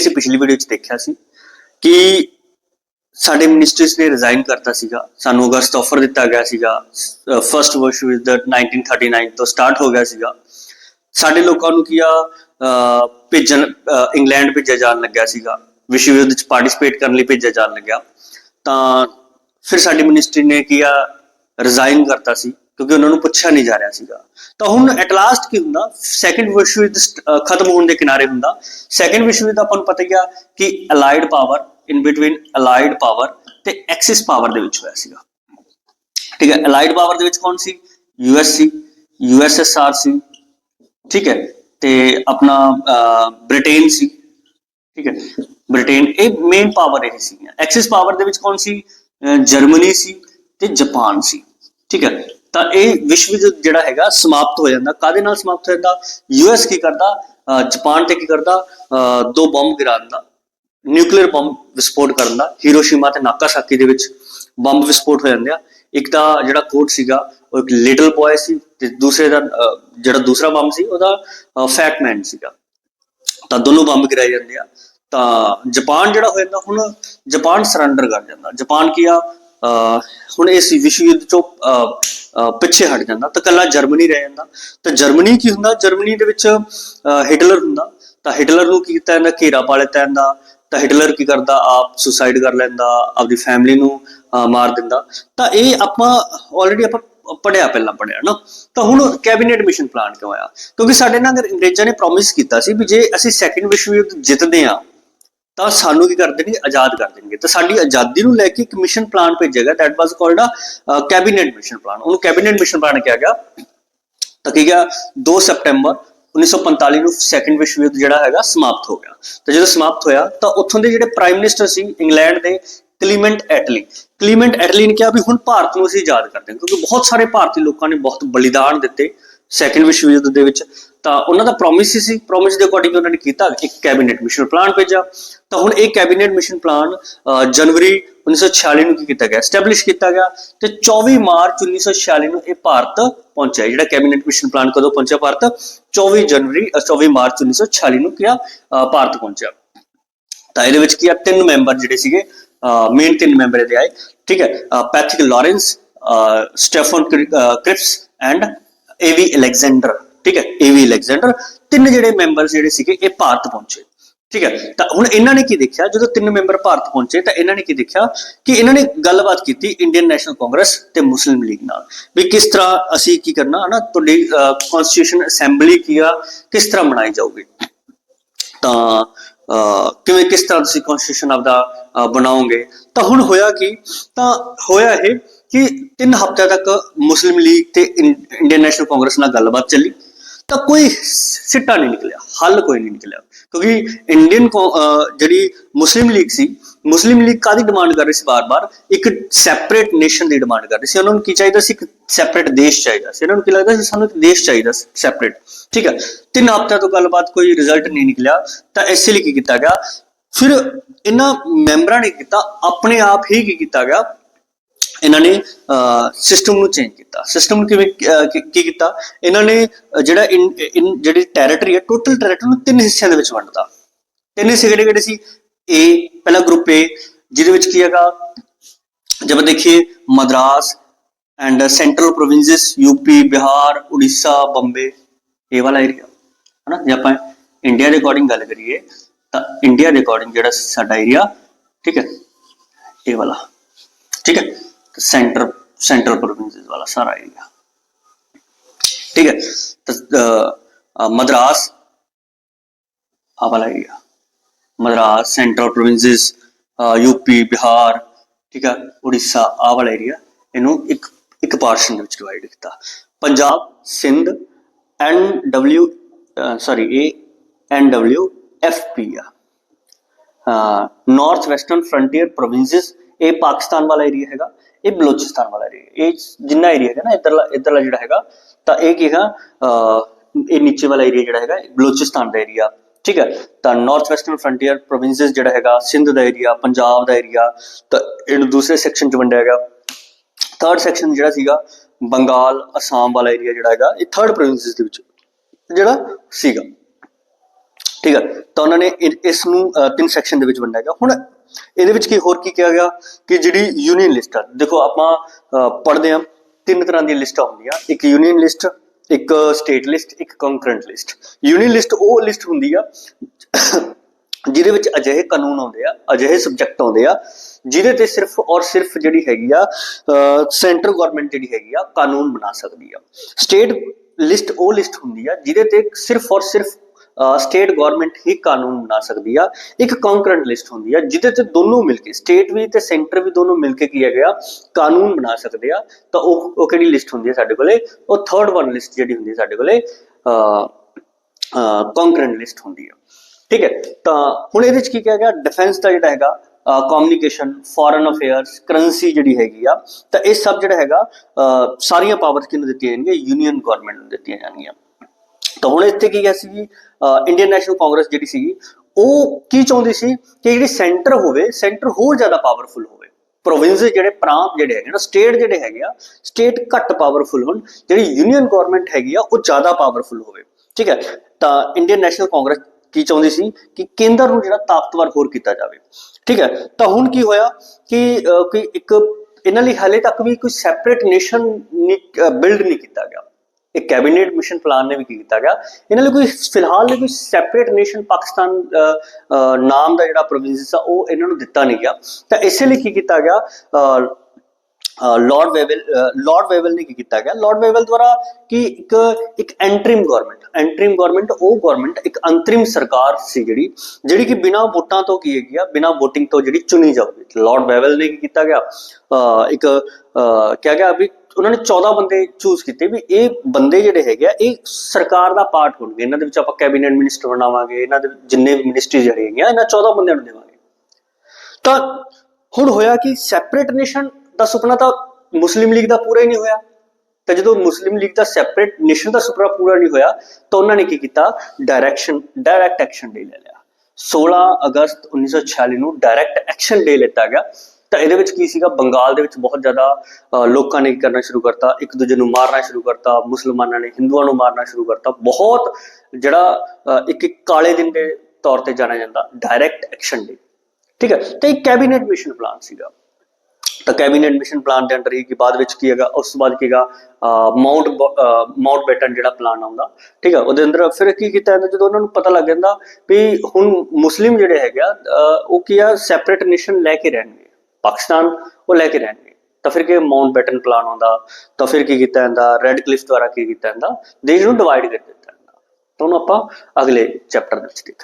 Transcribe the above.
ਅਸੀਂ ਪਿਛਲੀ ਵੀਡੀਓ 'ਚ ਦੇਖਿਆ ਸੀ ਕਿ ਸਾਡੇ ਮਿਨਿਸਟਰਸ ਨੇ ਰਿਜ਼ਾਈਨ ਕਰਤਾ ਸੀਗਾ। ਸਾਨੂੰ ਅਗਸਤ ਆਫਰ ਦਿੱਤਾ ਗਿਆ ਸੀਗਾ। ਫਰਸਟ ਵਿਸ਼ਵ ਯੁੱਧ 1939 ਤੋਂ ਸਟਾਰਟ ਹੋ ਗਿਆ ਸੀਗਾ। ਸਾਡੇ ਲੋਕਾਂ ਨੂੰ ਕੀ ਆ ਭੇਜਣ ਇੰਗਲੈਂਡ ਭੇਜਿਆ ਜਾਣ ਲੱਗਿਆ ਸੀਗਾ। ਵਿਸ਼ਵ ਯੁੱਧ 'ਚ ਪਾਰਟਿਸਿਪੇਟ ਕਰਨ ਲਈ ਭੇਜਿਆ ਜਾਣ ਲੱਗਿਆ। ਤਾਂ ਫਿਰ ਸਾਡੀ ਮਿਨਿਸਟਰੀ ਨੇ ਕੀ ਆ ਰਿਜ਼ਾਈਨ ਕਰਤਾ ਸੀ। ਕਿਉਂਕਿ ਉਹਨਾਂ ਨੂੰ ਪੁੱਛਿਆ ਨਹੀਂ ਜਾ ਰਿਹਾ ਸੀਗਾ। ਤਾਂ ਹੁਣ ਐਟ ਲਾਸਟ ਕੀ ਹੁੰਦਾ? ਸੈਕੰਡ ਵਿਸ਼ਵ ਯੁੱਧ ਖਤਮ ਹੋਣ ਦੇ ਕਿਨਾਰੇ ਹੁੰਦਾ। ਸੈਕੰਡ ਵਿਸ਼ਵ ਯੁੱਧ ਆਪਾਂ ਨੂੰ ਪਤਾ ਹੀ ਆ ਕਿ allied power in between allied power ਤੇ ਐਕਸਿਸ ਪਾਵਰ ਦੇ ਵਿੱਚ ਹੋਇਆ ਸੀਗਾ। ਠੀਕ ਹੈ ਅਲਾਈਡ ਪਾਵਰ ਦੇ ਵਿੱਚ ਕੌਣ ਸੀ? ਯੂਐਸ ਸੀ। ਯੂਐਸਐਸਆਰ ਸੀ। ਠੀਕ ਹੈ ਤੇ ਆਪਣਾ ਬ੍ਰਿਟੇਨ ਸੀ। ਠੀਕ ਹੈ ਬ੍ਰਿਟੇਨ ਇਹ ਮੇਨ ਪਾਵਰ ਇਹ ਸੀ ਐਕਸਿਸ ਪਾਵਰ ਦੇ ਵਿੱਚ ਕੌਣ ਸੀ? ਜਰਮਨੀ ਸੀ ਤੇ ਜਾਪਾਨ ਸੀ। ਠੀਕ ਹੈ ਤਾਂ ਇਹ ਵਿਸ਼ਵ ਯੁੱਧ ਜਿਹੜਾ ਹੈਗਾ ਸਮਾਪਤ ਹੋ ਜਾਂਦਾ। ਕਾਦੇ ਨਾਲ ਸਮਾਪਤ ਹੋ ਜਾਂਦਾ? ਯੂਐਸ ਕੀ ਕਰਦਾ? ਅਹ, ਜਾਪਾਨ ਤੇ ਕੀ ਕਰਦਾ? ਦੋ ਬੰਬ ਗਿਰਾਉਣ ਦਾ ਨਿਊਕਲੀਅਰ ਬੰਬ ਵਿਸਫੋਟ ਕਰਨ ਦਾ ਹੀਰੋਸ਼ੀਮਾ ਤੇ ਨਾਕਾਸਾਕੀ ਦੇ ਵਿੱਚ ਬੰਬ ਵਿਸਫੋਟ ਹੋ ਜਾਂਦੇ ਆ। ਇੱਕ ਤਾਂ ਜਿਹੜਾ ਕੋਡ ਸੀਗਾ ਉਹ ਇੱਕ ਲਿਟਲ ਬॉय ਸੀ ਤੇ ਦੂਸਰੇ ਦਾ ਜਿਹੜਾ ਦੂਸਰਾ ਬੰਬ ਸੀ ਉਹਦਾ ਫੈਟ ਮੈਨ ਸੀਗਾ। ਤਾਂ ਦੋਨੋਂ ਬੰਬ ਗਿਰਾਏ ਜਾਂਦੇ ਆ। ਤਾਂ ਜਾਪਾਨ ਜਿਹੜਾ ਹੋ ਜਾਂਦਾ ਹੁਣ ਜਾਪਾਨ ਸਰੈਂਡਰ ਕਰ ਜਾਂਦਾ। ਜਾਪਾਨ ਕੀ ਆ? ਹੁਣ ਇਸ ਵਿਸ਼ਵ ਯੁੱਧ ਚੋਂ ਪਿੱਛੇ ਹਟ ਜਾਂਦਾ ਤਾਂ ਕੱਲਾ ਜਰਮਨੀ ਰਹਿ ਜਾਂਦਾ। ਤਾਂ ਜਰਮਨੀ ਕੀ ਹੁੰਦਾ? ਜਰਮਨੀ ਦੇ ਵਿੱਚ ਹਿਟਲਰ ਹੁੰਦਾ। ਤਾਂ ਹਿਟਲਰ ਨੂੰ ਕੀ ਕੀਤਾ ਜਾਂਦਾ? ਘੇਰਾ ਪਾ ਲਿੱਤਾ ਜਾਂਦਾ। ਤਾਂ ਹਿਟਲਰ ਕੀ ਕਰਦਾ? ਆਪ ਸੁਸਾਈਡ ਕਰ ਲੈਂਦਾ, ਆਪਦੀ ਫੈਮਿਲੀ ਨੂੰ ਮਾਰ ਦਿੰਦਾ। ਤਾਂ ਇਹ ਆਪਾਂ ਆਲਰੇਡੀ ਆਪਾਂ ਪੜਿਆ ਪਹਿਲਾਂ ਪੜਿਆ ਨਾ ਤਾਂ ਹੁਣ ਕੈਬਨਿਟ ਮਿਸ਼ਨ ਪਲਾਨ ਕਿਉਂ ਆਇਆ? ਕਿਉਂਕਿ ਸਾਡੇ ਨਾਲ ਅੰਗਰੇਜ਼ਾਂ ਨੇ ਪ੍ਰੋਮਿਸ ਕੀਤਾ ਸੀ ਵੀ ਜੇ ਅਸੀਂ ਸੈਕੰਡ ਵਿਸ਼ਵ ਯੁੱਧ ਜਿੱਤਦੇ ਆ ਤਾਂ ਸਾਨੂੰ ਕੀ ਕਰ ਦੇਣਗੇ? ਆਜ਼ਾਦ ਕਰ ਦੇਣਗੇ। ਤਾਂ ਸਾਡੀ ਆਜ਼ਾਦੀ ਨੂੰ ਲੈ ਕੇ ਇੱਕ ਮਿਸ਼ਨ ਪਲਾਨ ਭੇਜਿਆ that was called uh cabinet mission plan ਉਹਨੂੰ ਕੈਬਨਿਟ ਮਿਸ਼ਨ ਪਲਾਨ ਕਿਹਾ ਗਿਆ। ਤਾਂ ਕੀ ਗਿਆ? 2 ਸਪਟੈਂਬਰ 1945 ਨੂੰ ਸੈਕੰਡ ਵਿਸ਼ਵ ਯੁੱਧ ਜਿਹੜਾ ਹੈਗਾ ਸਮਾਪਤ ਹੋ ਗਿਆ। ਤੇ ਜਦੋਂ ਸਮਾਪਤ ਹੋਇਆ, ਤਾਂ ਉੱਥੋਂ ਦੇ ਜਿਹੜੇ ਪ੍ਰਾਈਮ ਮਿਨਿਸਟਰ ਸੀ, ਇੰਗਲੈਂਡ ਦੇ ਕਲੀਮੈਂਟ ਐਟਲੀ। ਕਲੀਮੈਂਟ ਐਟਲੀ ਨੇ ਕਿਹਾ ਵੀ ਹੁਣ ਭਾਰਤ ਨੂੰ ਅਸੀਂ ਆਜ਼ਾਦ ਕਰਦੇ ਹਾਂ ਕਿਉਂਕਿ ਬਹੁਤ ਸਾਰੇ ਭਾਰਤੀ ਲੋਕਾਂ ਨੇ ਬਹੁਤ ਬਲੀਦਾਨ ਦਿੱਤੇ। ਸੈਕੰਡ ਵਿਸ਼ਵ ਯੁੱਧ ਦੇ ਵਿੱਚ ਤਾਂ ਉਹਨਾਂ ਦਾ ਪ੍ਰੋਮਿਸ ਸੀ। ਪ੍ਰੋਮਿਸ ਦੇ ਅਕੋਰਡਿੰਗ ਉਹਨਾਂ ਨੇ ਕੀਤਾ ਇੱਕ ਕੈਬਨਿਟ ਮਿਸ਼ਨ ਪਲਾਨ ਭੇਜਿਆ। ਤਾਂ ਹੁਣ ਇਹ ਕੈਬਨਿਟ ਮਿਸ਼ਨ ਪਲਾਨ ਜਨਵਰੀ 1946 ਨੂੰ ਕੀ ਕੀਤਾ ਗਿਆ? ਸਟੈਬਲਿਸ਼ ਕੀਤਾ ਗਿਆ ਤੇ 24 ਮਾਰਚ 1946 ਨੂੰ ਇਹ ਭਾਰਤ ਪਹੁੰਚਿਆ। ਜਿਹੜਾ ਕੈਬਨਿਟ ਮਿਸ਼ਨ ਪਲਾਨ ਕਦੋਂ ਪਹੁੰਚਿਆ ਭਾਰਤ? 24 ਜਨਵਰੀ ਅਹ, 24 ਮਾਰਚ 1946 ਨੂੰ ਕਿਹਾ ਅਹ, ਭਾਰਤ ਪਹੁੰਚਿਆ। ਤਾਂ ਇਹਦੇ ਵਿੱਚ ਕੀ ਆ? ਤਿੰਨ ਮੈਂਬਰ ਜਿਹੜੇ ਸੀਗੇ ਮੇਨ ਤਿੰਨ ਮੈਂਬਰ ਇਹਦੇ ਆਏ। ਠੀਕ ਹੈ? Pethick Lawrence Stafford Cripps and AV Alexander ਠੀਕ ਹੈ? ਏਵੀ ਅਲੈਗਜ਼ੈਂਡਰ ਤਿੰਨ ਜਿਹੜੇ ਮੈਂਬਰ ਜਿਹੜੇ ਸੀਗੇ ਇਹ ਭਾਰਤ ਪਹੁੰਚੇ। ਠੀਕ ਹੈ? ਤਾਂ ਹੁਣ ਇਹਨਾਂ ਨੇ ਕੀ ਦੇਖਿਆ? ਜਦੋਂ ਤਿੰਨ ਮੈਂਬਰ ਭਾਰਤ ਪਹੁੰਚੇ ਤਾਂ ਇਹਨਾਂ ਨੇ ਕੀ ਦੇਖਿਆ? ਕਿ ਇਹਨਾਂ ਨੇ ਗੱਲਬਾਤ ਕੀਤੀ ਇੰਡੀਅਨ ਨੈਸ਼ਨਲ ਕਾਂਗਰਸ ਤੇ ਮੁਸਲਿਮ ਲੀਗ ਨਾਲ। ਵੀ ਕਿਸ ਤਰ੍ਹਾਂ ਅਸੀਂ ਕੀ ਕਰਨਾ ਹਨਾ? ਤੁਹਾਡੀ ਕਨਸਟੀਟਿਊਸ਼ਨ ਅਸੈਂਬਲੀ ਕੀ ਆ? ਕਿਸ ਤਰ੍ਹਾਂ ਬਣਾਈ ਜਾਊਗੀ? ਤਾਂ ਅਹ, ਕਿਵੇਂ ਕਿਸ ਤਰ੍ਹਾਂ ਤੁਸੀਂ ਕਨਸਟੀਟਿਊਸ਼ਨ ਆਪਦਾ ਬਣਾਓਗੇ? ਤਾਂ ਹੁਣ ਹੋਇਆ ਕੀ? ਤਾਂ ਹੋਇਆ ਇਹ ਕਿ ਤਿੰਨ ਹਫ਼ਤਿਆਂ ਤੱਕ ਮੁਸਲਿਮ ਲੀਗ ਤੇ ਇੰ- ਇੰਡੀਅਨ ਨੈਸ਼ਨਲ ਕਾਂਗਰਸ ਨਾਲ ਗੱਲਬਾਤ ਚੱਲੀ, ਤਾਂ ਕੋਈ ਸਿੱਟਾ ਨਹੀਂ ਨਿਕਲਿਆ, ਹੱਲ ਕੋਈ ਨਹੀਂ ਨਿਕਲਿਆ। ਕਿਉਂਕਿ ਇੰਡੀਅਨ ਕੌ- ਜਿਹੜੀ ਮੁਸਲਿਮ ਲੀਗ ਸੀ, ਮੁਸਲਿਮ ਲੀਗ ਕਾਦੀ ਡਿਮਾਂਡ ਕਰ ਰਹੀ ਸੀ ਬਾਰ-ਬਾਰ? ਇੱਕ ਸੈਪਰੇਟ ਨੇਸ਼ਨ ਦੀ ਡਿਮਾਂਡ ਕਰ ਰਹੀ ਸੀ। ਉਹਨਾਂ ਨੂੰ ਕੀ ਚਾਹੀਦਾ ਸੀ? ਇੱਕ ਸੈਪਰੇਟ ਦੇਸ਼ ਚਾਹੀਦਾ ਸੀ। ਇਹਨਾਂ ਨੂੰ ਕੀ ਲੱਗਦਾ ਸੀ? ਸਾਨੂੰ ਇੱਕ ਦੇਸ਼ ਚਾਹੀਦਾ ਸੈਪਰੇਟ ਠੀਕ ਹੈ? ਤਿੰਨ ਹਫ਼ਤਿਆਂ ਤੋਂ ਗੱਲਬਾਤ ਕੋਈ ਰਿਜ਼ਲਟ ਨਹੀਂ ਨਿਕਲਿਆ। ਤਾਂ ਇਸੇ ਲਈ ਕੀ ਕੀਤਾ ਗਿਆ? ਫਿਰ ਇਹਨਾਂ ਮੈਂਬਰਾਂ ਨੇ ਕੀਤਾ, ਆਪਣੇ ਆਪ ਹੀ ਕੀ ਕੀਤਾ ਗਿਆ? ਇਹਨਾਂ ਨੇ ਸਿਸਟਮ ਨੂੰ ਚੇਂਜ ਕੀਤਾ। ਸਿਸਟਮ ਨੂੰ ਕਿਵੇਂ ਕੀ ਕੀਤਾ? ਇਹਨਾਂ ਨੇ ਜਿਹੜਾ ਇਨ ਜਿਹੜੀ ਟੈਰੀਟਰੀ ਹੈ ਟੋਟਲ ਟੈਰੀਟਰੀ ਨੂੰ ਤਿੰਨ ਹਿੱਸਿਆਂ ਦੇ ਵਿੱਚ ਵੰਡਤਾ। ਤਿੰਨ ਹਿੱਸੇ ਕਿਹੜੇ ਕਿਹੜੇ ਸੀ? ਏ ਪਹਿਲਾ ਗਰੁੱਪ ਏ ਜਿਹਦੇ ਵਿੱਚ ਕੀ ਹੈਗਾ? ਜਦ ਦੇਖੀਏ, Madras and Central Provinces UP Bihar, Orissa, Bombay, ਇਹ ਵਾਲਾ ਏਰੀਆ ਹਨਾ? ਜੇ ਆਪਾਂ ਇੰਡੀਆ ਦੇ ਅਕੋਰਡਿੰਗ ਗੱਲ ਕਰੀਏ, ਤਾਂ ਇੰਡੀਆ ਦੇ ਅਕੋਰਡਿੰਗ ਜਿਹੜਾ ਸਾਡਾ ਏਰੀਆ ਠੀਕ ਹੈ? ਇਹ ਵਾਲਾ। ਠੀਕ ਹੈ? सेंटर सेंट्रल प्रोविंसेस वाला सारा एरिया ठीक है तो अ, अ, मद्रास आ वाला area Madras Central Provinces UP Bihar ठीक है उड़ीसा आ वाला एरिया ਇਹਨੂੰ ਇੱਕ ਇੱਕ ਪਾਰਸ਼ਨ ਦੇ ਵਿੱਚ ਡਿਵਾਈਡ ਕੀਤਾ Punjab Sindh N W sorry ਇਹ ਐਨ ਡਬਲਯੂ ਐਫ ਪੀ ਆ ਨਾਰਥ ਵੈਸਟਰਨ ਫਰੰਟੀਅਰ ਪ੍ਰੋਵਿੰਸਸ ਇਹ ਪਾਕਿਸਤਾਨ ਵਾਲਾ ਏਰੀਆ ਹੈਗਾ, ਇਹ ਬਲੋਚਿਸਤਾਨ ਵਾਲਾ ਏਰੀਆ ਇਹ ਜਿੰਨਾ ਏਰੀਆ ਹੈਗਾ ਨਾ, ਇਧਰਲਾ ਇਧਰਲਾ ਜਿਹੜਾ ਹੈਗਾ, ਤਾਂ ਇਹ ਕੀ ਹੈਗਾ ਇਹ ਨੀਚੇ ਵਾਲਾ ਏਰੀਆ ਜਿਹੜਾ ਹੈਗਾ ਬਲੋਚਿਸਤਾਨ ਦਾ ਏਰੀਆ ਠੀਕ ਹੈ? ਤਾਂ ਨਾਰਥ ਵੈਸਟਰਨ ਫਰੰਟੀਅਰ ਪ੍ਰੋਵਿੰਸਸ ਜਿਹੜਾ ਹੈਗਾ, ਸਿੰਧ ਦਾ ਏਰੀਆ ਪੰਜਾਬ ਦਾ ਏਰੀਆ ਤਾਂ ਇਹਨੂੰ ਦੂਸਰੇ ਸੈਕਸ਼ਨ ਚ ਵੰਡਿਆ ਹੈਗਾ ਥਰਡ ਸੈਕਸ਼ਨ ਜਿਹੜਾ ਸੀਗਾ, ਬੰਗਾਲ, ਅਸਾਮ ਵਾਲਾ ਏਰੀਆ ਜਿਹੜਾ ਹੈਗਾ, ਇਹ ਥਰਡ ਪ੍ਰੋਵਿੰਸਸ ਦੇ ਵਿੱਚ ਜਿਹੜਾ ਸੀਗਾ। ਠੀਕ ਹੈ? ਤਾਂ ਉਹਨਾਂ ਨੇ ਇ- ਇਸ ਨੂੰ ਤਿੰਨ ਸੈਕਸ਼ਨ ਦੇ ਵਿੱਚ ਵੰਡਿਆ ਗਿਆ। ਹੁਣ ਇਹਦੇ ਵਿੱਚ ਕੀ ਹੋਰ ਕੀ ਕਿਹਾ ਗਿਆ ਕਿ ਜਿਹੜੀ ਯੂਨੀਅਨ ਲਿਸਟ ਆ, ਦੇਖੋ ਆਪਾਂ ਪੜ੍ਹਦੇ ਹਾਂ, ਤਿੰਨ ਤਰ੍ਹਾਂ ਦੀਆਂ ਲਿਸਟਾਂ ਹੁੰਦੀਆਂ, ਇੱਕ ਯੂਨੀਅਨ ਲਿਸਟ ਇੱਕ ਸਟੇਟ ਲਿਸਟ ਇੱਕ ਕੰਕਰੈਂਟ ਲਿਸਟ ਯੂਨੀਅਨ ਲਿਸਟ ਉਹ ਲਿਸਟ ਹੁੰਦੀ ਆ, ਜਿਹਦੇ ਵਿੱਚ ਅਜਿਹੇ ਕਾਨੂੰਨ ਆਉਂਦੇ ਆ, ਅਜਿਹੇ ਸਬਜੈਕਟ ਆਉਂਦੇ ਆ, ਜਿਹਦੇ ਤੇ ਸਿਰਫ ਔਰ ਸਿਰਫ ਜਿਹੜੀ ਹੈਗੀ ਆ ਸੈਂਟਰ ਗਵਰਨਮੈਂਟ ਜਿਹੜੀ ਹੈਗੀ ਆ, ਕਾਨੂੰਨ ਬਣਾ ਸਕਦੀ ਆ। ਸਟੇਟ ਲਿਸਟ ਉਹ ਲਿਸਟ ਹੁੰਦੀ ਆ, ਜਿਹਦੇ ਤੇ ਸਿਰਫ ਔਰ ਸਿਰਫ ਸਟੇਟ ਗਵਰਨਮੈਂਟ ਹੀ ਕਾਨੂੰਨ ਬਣਾ ਸਕਦੀ ਆ। ਇੱਕ ਕੰਕਰੈਂਟ ਲਿਸਟ ਹੁੰਦੀ ਆ, ਜਿਹਦੇ ਤੇ ਦੋਨੋਂ ਮਿਲ ਕੇ ਸਟੇਟ ਵੀ ਤੇ ਸੈਂਟਰ ਵੀ ਦੋਨੋਂ ਮਿਲ ਕੇ ਕੀ ਹੈਗਾ ਕਾਨੂੰਨ ਬਣਾ ਸਕਦੇ ਆ। ਤਾਂ ਉਹ ਉਹ ਕਿਹੜੀ ਲਿਸਟ ਹੁੰਦੀ ਹੈ ਸਾਡੇ ਕੋਲੇ? ਉਹ ਥਰਡ ਵਨ ਲਿਸਟ ਜਿਹੜੀ ਹੁੰਦੀ ਹੈ ਸਾਡੇ ਕੋਲੇ ਕੰਕਰੈਂਟ ਲਿਸਟ ਹੁੰਦੀ ਆ। ਠੀਕ ਹੈ, ਤਾਂ ਹੁਣ ਇਹਦੇ ਵਿੱਚ ਕੀ ਕਿਹਾ ਗਿਆ? ਡਿਫੈਂਸ ਦਾ ਜਿਹੜਾ ਹੈਗਾ ਕਮਿਊਨੀਕੇਸ਼ਨ ਫੋਰਨ ਅਫੇਅਰਸ ਕਰੰਸੀ ਜਿਹੜੀ ਹੈਗੀ ਆ, ਤਾਂ ਇਹ ਸਭ ਜਿਹੜਾ ਹੈਗਾ ਸਾਰੀਆਂ ਪਾਵਰਸ ਕਿਹਨੂੰ ਦਿੱਤੀਆਂ ਜਾਣਗੀਆਂ? ਯੂਨੀਅਨ ਗਵਰਨਮੈਂਟ ਨੂੰ ਦਿੱਤੀਆਂ ਜਾਣਗੀਆਂ। ਤਾਂ ਹੁਣ ਇੱਥੇ ਕੀ ਗਿਆ ਸੀ ਜੀ ਇੰਡੀਅਨ ਨੈਸ਼ਨਲ ਕਾਂਗਰਸ ਜਿਹੜੀ ਸੀ ਉਹ ਕੀ ਚਾਹੁੰਦੀ ਸੀ ਕਿ ਜਿਹੜੀ ਸੈਂਟਰ ਹੋਵੇ ਸੈਂਟਰ ਹੋਰ ਜ਼ਿਆਦਾ ਪਾਵਰਫੁਲ ਹੋਵੇ। ਪ੍ਰੋਵਿੰਸ ਜਿਹੜੇ, ਪ੍ਰਾਂਤ ਜਿਹੜੇ ਹੈਗੇ ਨਾ ਸਟੇਟ ਜਿਹੜੇ ਹੈਗੇ ਆ ਸਟੇਟ ਘੱਟ ਪਾਵਰਫੁਲ ਹੋਣ, ਜਿਹੜੀ ਯੂਨੀਅਨ ਗਵਰਨਮੈਂਟ ਹੈਗੀ ਆ, ਉਹ ਜ਼ਿਆਦਾ ਪਾਵਰਫੁਲ ਹੋਵੇ। ਠੀਕ ਹੈ? ਤਾਂ ਇੰਡੀਅਨ ਨੈਸ਼ਨਲ ਕਾਂਗਰਸ ਕੀ ਚਾਹੁੰਦੀ ਸੀ ਕਿ ਕੇਂਦਰ ਨੂੰ ਜਿਹੜਾ ਤਾਕਤਵਰ ਹੋਰ ਕੀਤਾ ਜਾਵੇ। ਠੀਕ ਹੈ? ਤਾਂ ਹੁਣ ਕੀ ਹੋਇਆ ਕਿ ਕੋਈ ਇੱਕ, ਇਹਨਾਂ ਲਈ ਹਾਲੇ ਤੱਕ ਵੀ ਕੋਈ ਸੈਪਰੇਟ ਨੇਸ਼ਨ ਬਿਲਡ ਨਹੀਂ ਕੀਤਾ ਗਿਆ। ਇਹ ਕੈਬਨਿਟ ਮਿਸ਼ਨ ਪਲਾਨ ਨੇ ਵੀ ਕੀ ਕੀਤਾ ਗਿਆ। ਇਹਨਾਂ ਲਈ ਕੋਈ ਫਿਲਹਾਲ ਲਈ ਕੋਈ ਸੈਪਰੇਟ ਨੇਸ਼ਨ ਪਾਕਿਸਤਾਨ ਨਾਮ ਦਾ ਜਿਹੜਾ ਪ੍ਰੋਵਿੰਸ ਆ ਉਹ ਇਹਨਾਂ ਨੂੰ ਦਿੱਤਾ ਨਹੀਂ ਗਿਆ। ਤਾਂ ਇਸੇ ਲਈ ਕੀ ਕੀਤਾ ਗਿਆ ਅਹ, ਲਾਰਡ ਵੇਵਲ ਲਾਰਡ ਵੇਵਲ ਨੇ ਕੀ ਕੀਤਾ ਗਿਆ? ਲਾਰਡ ਵੇਵਲ ਦੁਆਰਾ ਕਿ ਇੱਕ ਇੱਕ ਐਂਟਰੀਮ ਗਵਰਨਮੈਂਟ ਐਂਟਰੀਮ ਗਵਰਨਮੈਂਟ ਉਹ ਗਵਰਨਮੈਂਟ ਇੱਕ ਅੰਤਰਿਮ ਸਰਕਾਰ ਸੀ ਜਿਹੜੀ ਜਿਹੜੀ ਕਿ ਬਿਨਾਂ ਵੋਟਾਂ ਤੋਂ ਕੀ ਹੈਗੀ ਆ ਬਿਨਾਂ VOTING ਤੋਂ ਜਿਹੜੀ ਚੁਣੀ ਜਾਊਗੀ। ਲਾਰਡ ਵੇਵਲ ਨੇ ਕੀ ਕੀਤਾ ਗਿਆ? ਇੱਕ ਕਿਹਾ ਗਿਆ ਵੀ ਉਹਨਾਂ ਨੇ 14 ਬੰਦੇ ਚੂਜ਼ ਕੀਤੇ ਵੀ ਇਹ ਬੰਦੇ ਜਿਹੜੇ ਹੈਗੇ ਆ, ਇਹ ਸਰਕਾਰ ਦਾ ਪਾਰਟ ਹੋਣਗੇ। ਇਹਨਾਂ ਦੇ ਵਿੱਚ ਆਪਾਂ ਕੈਬਨਿਟ ਮਿਨਿਸਟਰ ਬਣਾਵਾਂਗੇ, ਇਹਨਾਂ ਦੇ ਜਿੰਨੇ ਵੀ ਮਿਨਿਸਟਰੀ ਜਿਹੜੇ ਹੈਗੇ ਆ, ਇਹਨਾਂ 14 ਬੰਦਿਆਂ ਨੂੰ ਦੇਵਾਂਗੇ। ਤਾਂ ਹੁਣ ਹੋਇਆ ਕਿ ਸੈਪਰੇਟ ਨੇਸ਼ਨ ਦਾ ਸੁਪਨਾ ਤਾਂ ਮੁਸਲਿਮ ਲੀਗ ਦਾ ਪੂਰਾ ਹੀ ਨਹੀਂ ਹੋਇਆ। ਤਾਂ ਜਦੋਂ ਮੁਸਲਿਮ ਲੀਗ ਦਾ ਸੈਪਰੇਟ ਨੇਸ਼ਨ ਦਾ ਸੁਪਨਾ ਪੂਰਾ ਨਹੀਂ ਹੋਇਆ, ਤਾਂ ਉਹਨਾਂ ਨੇ ਕੀ ਕੀਤਾ? ਡਾਇਰੈਕਸ਼ਨ ਡਾਇਰੈਕਟ ਐਕਸ਼ਨ ਡੇ ਲੈ ਲਿਆ। 16 ਅਗਸਤ 1946 ਨੂੰ ਡਾਇਰੈਕਟ ਐਕਸ਼ਨ ਡੇ ਲਿੱਤਾ ਗਿਆ। ਤਾਂ ਇਹਦੇ ਵਿੱਚ ਕੀ ਸੀਗਾ? ਬੰਗਾਲ ਦੇ ਵਿੱਚ ਬਹੁਤ ਜ਼ਿਆਦਾ ਲੋਕਾਂ ਨੇ ਕਰਨਾ ਸ਼ੁਰੂ ਕਰਤਾ? ਇੱਕ ਦੂਜੇ ਨੂੰ ਮਾਰਨਾ ਸ਼ੁਰੂ ਕਰਤਾ, ਮੁਸਲਮਾਨਾਂ ਨੇ ਹਿੰਦੂਆਂ ਨੂੰ ਮਾਰਨਾ ਸ਼ੁਰੂ ਕਰਤਾ। ਬਹੁਤ ਜਿਹੜਾ ਇੱਕ ਇੱਕ ਕਾਲੇ ਦਿਨ ਦੇ ਤੌਰ ਤੇ ਜਾਣਿਆ ਜਾਂਦਾ ਡਾਇਰੈਕਟ ਐਕਸ਼ਨ ਡੇ ਠੀਕ ਹੈ? ਤੇ ਇੱਕ ਕੈਬਨਿਟ ਮਿਸ਼ਨ ਪਲਾਨ ਸੀਗਾ। ਤਾਂ ਕੈਬਨਿਟ ਮਿਸ਼ਨ ਪਲਾਨ ਦੇ ਅੰਡਰ ਹੀ ਕਿ ਬਾਅਦ ਵਿੱਚ ਕੀ ਹੈਗਾ? ਉਸ ਤੋਂ ਬਾਅਦ ਕੀ ਹੈਗਾ? ਮਾਊਂਟ ਮਾਊਂਟ ਬੈਟਨ ਜਿਹੜਾ ਪਲਾਨ ਆਉਂਦਾ। ਠੀਕ ਹੈ? ਉਹਦੇ ਅੰਦਰ ਫਿਰ ਕੀ ਕੀਤਾ ਜਾਂਦਾ? ਜਦੋਂ ਉਹਨਾਂ ਨੂੰ ਪਤਾ ਲੱਗ ਜਾਂਦਾ ਵੀ ਹੁਣ ਮੁਸਲਿਮ ਜਿਹੜੇ ਹੈਗੇ ਆ ਉਹ ਕੀ ਆ? ਸੈਪਰੇਟ ਨੇਸ਼ਨ ਲੈ ਕੇ ਰਹਿਣਗੇ। ਪਾਕਿਸਤਾਨ ਉਹ ਲੈ ਕੇ ਰਹਿਣਗੇ। ਤਾਂ ਫਿਰ ਕੀ ਮਾਊਂਟ ਬੈਟਨ ਪਲਾਨ ਆਉਂਦਾ ਤਾਂ ਫਿਰ ਕੀ ਕੀਤਾ ਜਾਂਦਾ ਰੈੱਡ ਕਲਿਫ ਦੁਆਰਾ ਕੀ ਕੀਤਾ ਜਾਂਦਾ ਦੇਸ਼ ਨੂੰ ਡਿਵਾਈਡ ਕਰ ਦਿੱਤਾ ਜਾਂਦਾ। ਤਾਂ ਉਹਨੂੰ ਆਪਾਂ ਅਗਲੇ ਚੈਪਟਰ ਵਿੱਚ ਦੇਖਾਂਗੇ।